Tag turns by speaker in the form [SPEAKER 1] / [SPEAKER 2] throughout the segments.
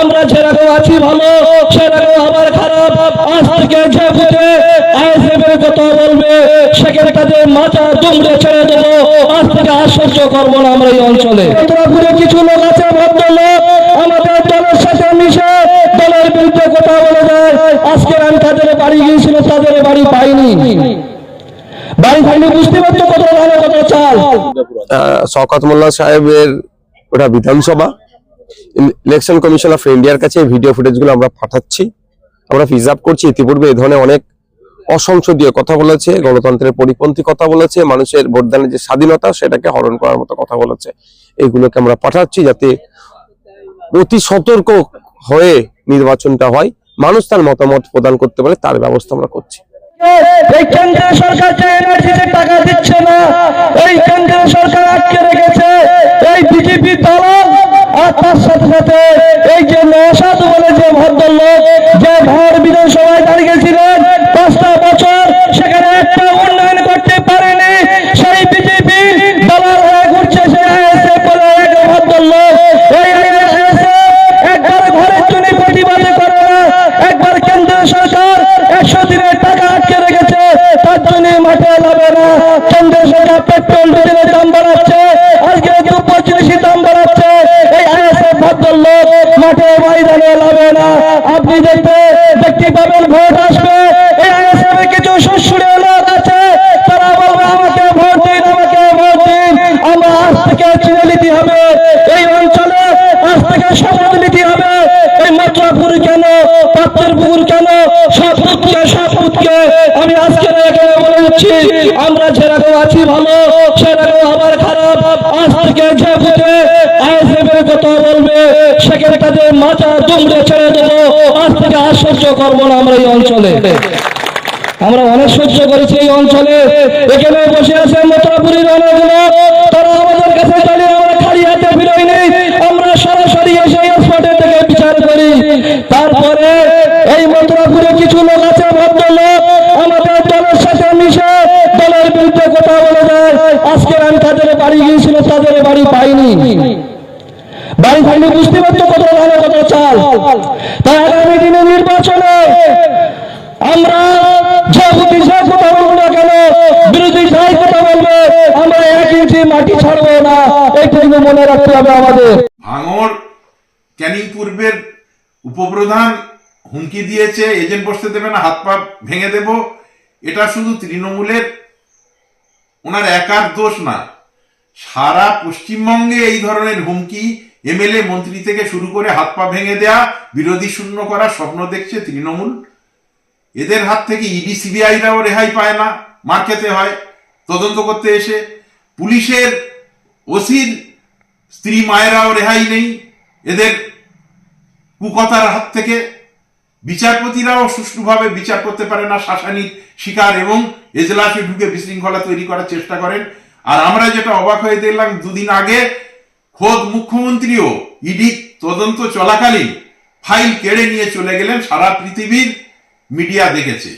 [SPEAKER 1] আমরা যেরকম আছি ভালো সেরকম আবার খারাপ। আজ থেকে যে বুঝে আইএসএফ এর কথা বলবে সেখানে তাদের মাথা দুমড়ে ছেড়ে দেবো। আজ থেকে সহ্য করব না আমরা এই অঞ্চলে। কিছু লোক আছে ভদ্রলোক। আমাদের দলের সাথে মিশে দলের বিরুদ্ধে কথা বলে যায়। আজকে আমি তাদের বাড়ি গিয়েছিল তাদের বাড়ি পাইনি। বাড়ি পাইনি বুঝতে পারছ কত ভালো কত চাল।
[SPEAKER 2] আহ, শওকত মোল্লা সাহেবের ওটা বিধানসভা। ইলেকশন কমিশন অফ ইন্ডিয়ার কাছে ভিডিও ফুটেজগুলো আমরা পাঠাচ্ছি। আমরা প্রিজার্ভ করছি। ইতিপূর্বে এই ধরনের অনেক অসংসদীয় কথা বলেছে, গণতন্ত্রের পরিপন্থী কথা বলেছে, মানুষের ভোটদানের যে স্বাধীনতা সেটাকে হরণ করার মতো কথা বলেছে। এইগুলোকে আমরা পাঠাচ্ছি যাতে অতি সতর্ক হয়ে নির্বাচনটা হয়, মানুষ তার মতামত প্রদান করতে পারে, তার ব্যবস্থা আমরা করছি।
[SPEAKER 1] এই কেন্দ্রীয় সরকার যে টাকা দিচ্ছে না, এই কেন্দ্রীয় সরকার আটকে রেখেছে এই বিজেপি দল আর তার সাথে এই যে নসাদ বলে যে ভদ্রলোক, যে ভার বিধানসভায় দাঁড়িয়েছিলেন পাঁচটা বছর সেখানে একটা উন্নয়ন করতে পারেনি। সেই বিজেপি দলাল হয়ে ঘুরছে সেই আইএসএফ বলে এক ভদ্রলোক। একবার ঘরের জন্য একবার কেন্দ্রীয় সরকার একশো দিনের টাকা আটকে রেখেছে, তার জন্য কেন্দ্রীয় সরকার পেট্রোল ডিজেলের দাম বাড়াচ্ছে, আজকে দ্রব্য জিনিসের দাম বাড়াচ্ছে। এই ভদ্রলোক মাঠে ময়দানে লাভে না। আপনি দেখতে দেখতে পাবেন ভোট আসবে। কিছু সুশুরে লোক আছে। তারা বলবে, আমাকে ভোট দিন, আমাকে ভোট দিন। আমরা আজ থেকে চিনে নিতে হবে। এই অঞ্চলে আজ থেকে শপথ নিতে হবে। এই মথুরাপুর কেন? পাত্রপুর কেন? সপুতকে সপুতকে আমি আজকে বলে দিচ্ছি। আমরা যেরকম আছি ভালো, সেরকম আবার খারাপ। আজ থেকে যে এর কথা বলবে, সেখানে তাদের মাথা দুমড়ে ছেড়ে দেবো। আজ থেকে সহ্য করব না আমরা এই অঞ্চলে। আমরা অনেক সহ্য করেছি এই অঞ্চলে। এখানে বসে আছে মথুরাপুরীর অনেক লোক তারা আমাদের কাছে দাঁড়িয়ে আমরা খালি হাতে ফিরই নেই। আমরা সরাসরি এসে স্পটে থেকে বিচার করি। তারপরে এই মথুরাপুরে কিছু লোক আছে, ভদ্রলোক। আমাদের দলের সাথে মিশে দলের বিরুদ্ধে কথা বলে যায়। আজকে আমি তাদের বাড়ি গিয়েছিল তাদের বাড়ি পাইনি। বাড়ি বুঝতে কত ভালো কত চাল। তাই আগামী দিনে নির্বাচনে আমরা কথা বলব না কেন, বিরোধী যাই কথা বলবে, আমরা এক ইঞ্চি মাটি ছাড়বো না। মনে রাখতে হবে আমাদের।
[SPEAKER 3] ভাঙড় ক্যানিং পূর্বের উপপ্রধান হুমকি দিয়েছে, এজেন্ট বসতে দেবে না, হাত পা ভেঙে দেব। এটা শুধু তৃণমূলের, ওনার একার দোষ না, সারা পশ্চিমবঙ্গে এই ধরনের হুমকি এমএলএ মন্ত্রী থেকে শুরু করে হাত পা ভেঙে দেয়া, বিরোধী শূন্য করার স্বপ্ন দেখছে তৃণমূল। এদের হাত থেকে ইডি, সিবিআইরাও রেহাই পায় না মার খেতে হয়, তদন্ত করতে এসে। পুলিশের ওসির স্ত্রী মায়েরাও রেহাই নেই, এদের কুকথার হাত থেকে। বিচারপতিরাও সুষ্ঠুভাবে বিচার করতে পারে না, শাসানির শিকার এবং এজলাসে ঢুকে বিশৃঙ্খলা তৈরি করার চেষ্টা করেন। আর আমরা যেটা অবাক হয়ে দেখলাম, দুদিন আগে খোদ মুখ্যমন্ত্রীও ইডি তদন্ত চলাকালীন ফাইল কেড়ে নিয়ে চলে গেলেন সারা পৃথিবীর মিডিয়া দেখেছে।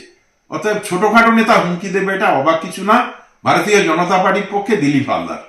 [SPEAKER 3] অতএব ছোটখাটো নেতা হুমকি দেবে এটা অবাক কিছু না। ভারতীয় জনতা পার্টির পক্ষে দিলীপ হালদার।